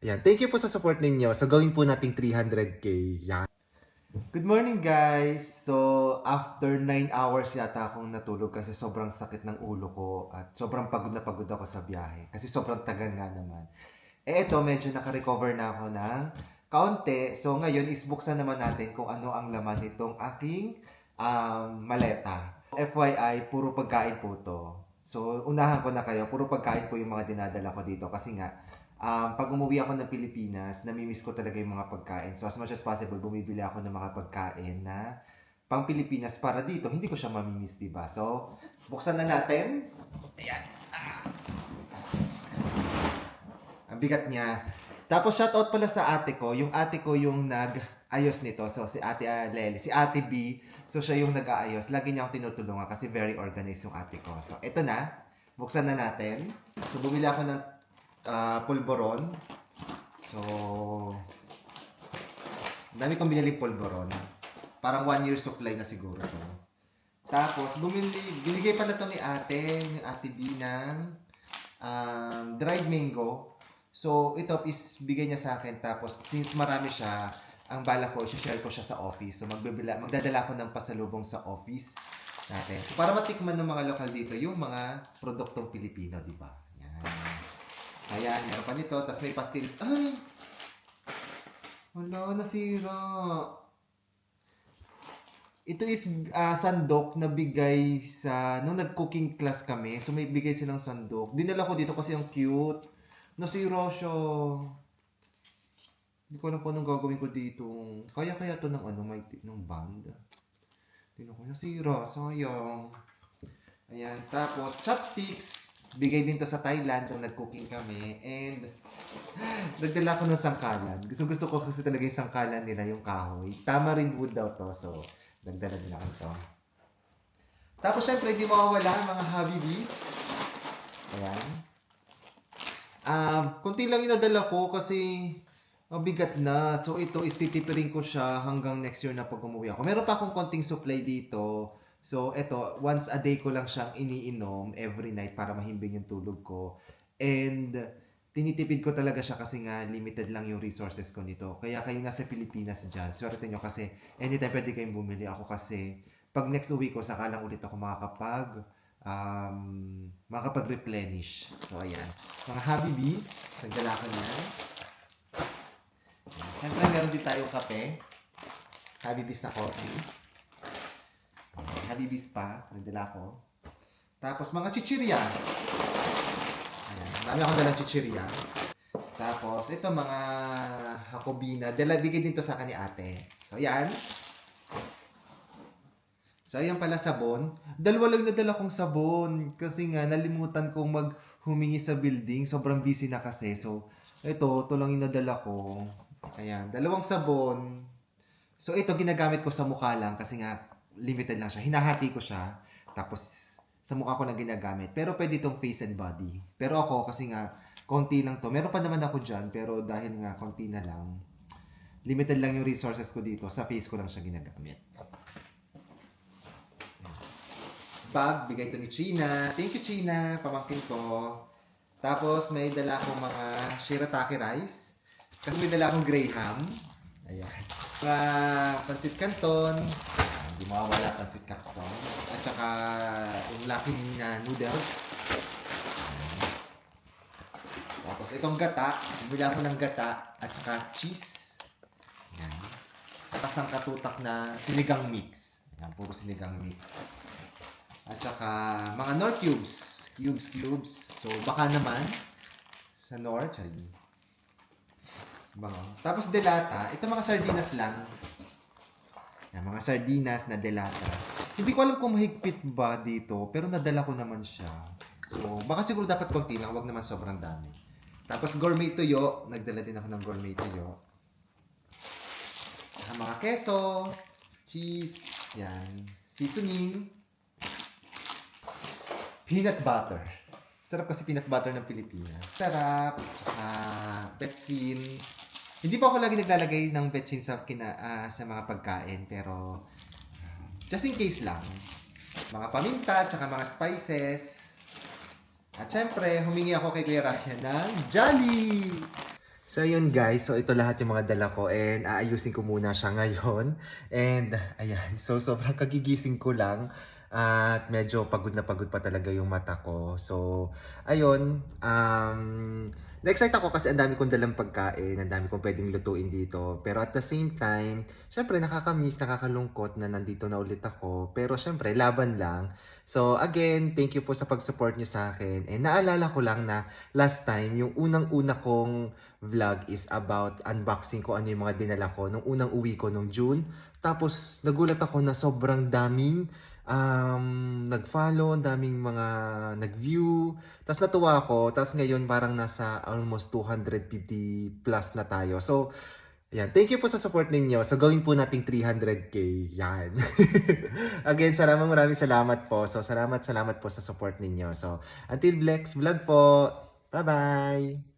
Ayan, thank you po sa support ninyo. So, gawin po nating 300k. Yan. Good morning, guys! So, after 9 hours yata akong natulog kasi sobrang sakit ng ulo ko at sobrang pagod na pagod ako sa biyahe. Kasi sobrang tagal nga naman. Eh, ito, medyo naka-recover na ako ng kaunti. So, ngayon, isbuksan naman natin kung ano ang laman nitong aking um, maleta. FYI, puro pagkain po to. So, unahan ko na kayo. Puro pagkain po yung mga dinadala ko dito. Kasi nga, um, pag umuwi ako ng Pilipinas, namimiss ko talaga yung mga pagkain. So, as much as possible, bumibili ako ng mga pagkain na pang Pilipinas para dito. Hindi ko siya mamimiss, diba? So, buksan na natin. Ayan. Ah. Ang bigat niya. Tapos, shoutout pala sa ate ko. Yung ate ko yung nag-ayos nito. So, si ate uh, Lely. Si ate B. So, siya yung nag-aayos. Lagi niya akong tinutulungan kasi very organized yung ate ko. So, ito na. Buksan na natin. So, bumili ako ng ah, pulboron. So, dami kong binili pulboron. Parang one year supply na siguro to. Tapos, bumili, binigay pala to ni ate, ni ate B ng um, dried mango. So, ito is bigay niya sa akin. Tapos, since marami siya, ang bala ko, share ko siya sa office. So, magbibila, magdadala ko ng pasalubong sa office natin. So, para matikman ng mga lokal dito, yung mga produktong Pilipino, di ba? Yan. Ayan, meron pa nito. Tapos may pastilles. Ay! Wala, nasira. Ito is ah, sandok na bigay sa... Nung nag-cooking class kami, so may bigay silang sandok. Dinala ko dito kasi ang cute. Nasira siya. Hindi ko alam kung anong gagawin ko dito. Kaya-kaya to ng ano, may ng band. Tingnan ko, nasira. Sayang. Ayan. Tapos, chopsticks. Bigay din to sa Thailand nung nag-cooking kami. And, nagdala ko ng sangkalan. Gusto gusto ko kasi talaga yung sangkalan nila, yung kahoy. Tamarind wood daw to. So, nagdala din ako to. Tapos, syempre, hindi mawawala ang mga Habibis. Ayan. Um, kunti lang yung nadala ko kasi mabigat na. So, ito is ko siya hanggang next year na pag umuwi ako. Meron pa akong konting supply dito. So, ito, once a day ko lang siyang iniinom every night para mahimbing yung tulog ko. And, tinitipid ko talaga siya kasi nga limited lang yung resources ko nito. Kaya kayo nasa Pilipinas dyan, swerte nyo kasi anytime pwede kayong bumili ako kasi pag next uwi ko, saka lang ulit ako makakapag um, makakapag-replenish. So, ayan. Mga Habibis, nagdala ko na. Ayan. Siyempre, meron din tayong kape. Habibis na coffee. Habibis pa, nagdala ko. Tapos, mga chichirya. Ayan. Marami akong dalang chichirya. Tapos, ito mga hakobina. Dala, bigay din to sa ni ate. So, ayan. So, ayan pala sabon. Dalawa lang nadala kong sabon. Kasi nga, nalimutan kong mag humingi sa building. Sobrang busy na kasi. So, ito, ito lang yung nadala ko. Ayan, dalawang sabon. So, ito ginagamit ko sa mukha lang kasi nga, limited lang siya. Hinahati ko siya. Tapos, sa mukha ko na ginagamit. Pero pwede itong face and body. Pero ako, kasi nga, konti lang to. Meron pa naman ako dyan, pero dahil nga, konti na lang, limited lang yung resources ko dito. Sa face ko lang siya ginagamit. bag, bigay ito ni China. Thank you, China. Pamangkin ko. Tapos, may dala akong mga shirataki rice. Kasi may dala akong graham. Ayan. Mga pansit canton. Hindi mawawala pansit canton. At saka, yung laki na noodles. Ayan. Tapos, itong gata. Bumili ako ng gata. At saka cheese. Ayan. Tapos, ang katutak na sinigang mix. Ayan, puro sinigang mix. At saka mga Nor cubes. Cubes, cubes. So, baka naman sa Nor. Charing. Bango. Tapos delata. Ito mga sardinas lang. Yan, mga sardinas na delata. Hindi ko alam kung mahigpit ba dito, pero nadala ko naman siya. So, baka siguro dapat konti lang, wag naman sobrang dami. Tapos gourmet tuyo, nagdala din ako ng gourmet tuyo. Saka mga keso, cheese, yan, seasoning, peanut butter. Sarap kasi peanut butter ng Pilipinas. Sarap. Tsaka betsin. Hindi pa ako lagi naglalagay ng betsin sa, kina, ah, sa mga pagkain. Pero just in case lang. Mga paminta, tsaka mga spices. At syempre, humingi ako kay Kuya Ryan ng Jolly! So yun guys, so ito lahat yung mga dala ko and aayusin ko muna siya ngayon. And ayan, so sobrang kagigising ko lang at medyo pagod na pagod pa talaga yung mata ko. So ayun, um, na-excite ako kasi ang dami kong dalang pagkain, ang dami kong pwedeng lutuin dito. Pero at the same time, syempre nakakamiss, nakakalungkot na nandito na ulit ako. Pero syempre, laban lang. So again, thank you po sa pag-support nyo sa akin. And naalala ko lang na last time, yung unang-una kong vlog is about unboxing ko ano yung mga dinala ko nung unang uwi ko nung June. Tapos nagulat ako na sobrang daming um, nag-follow, ang daming mga nag-view. Tapos natuwa ako. Tapos ngayon parang nasa almost 250 plus na tayo. So, Ayan, thank you po sa support ninyo. So, gawin po nating 300k. Yan. Again, salamat maraming salamat po. So, salamat, salamat po sa support ninyo. So, until next vlog po. Bye-bye!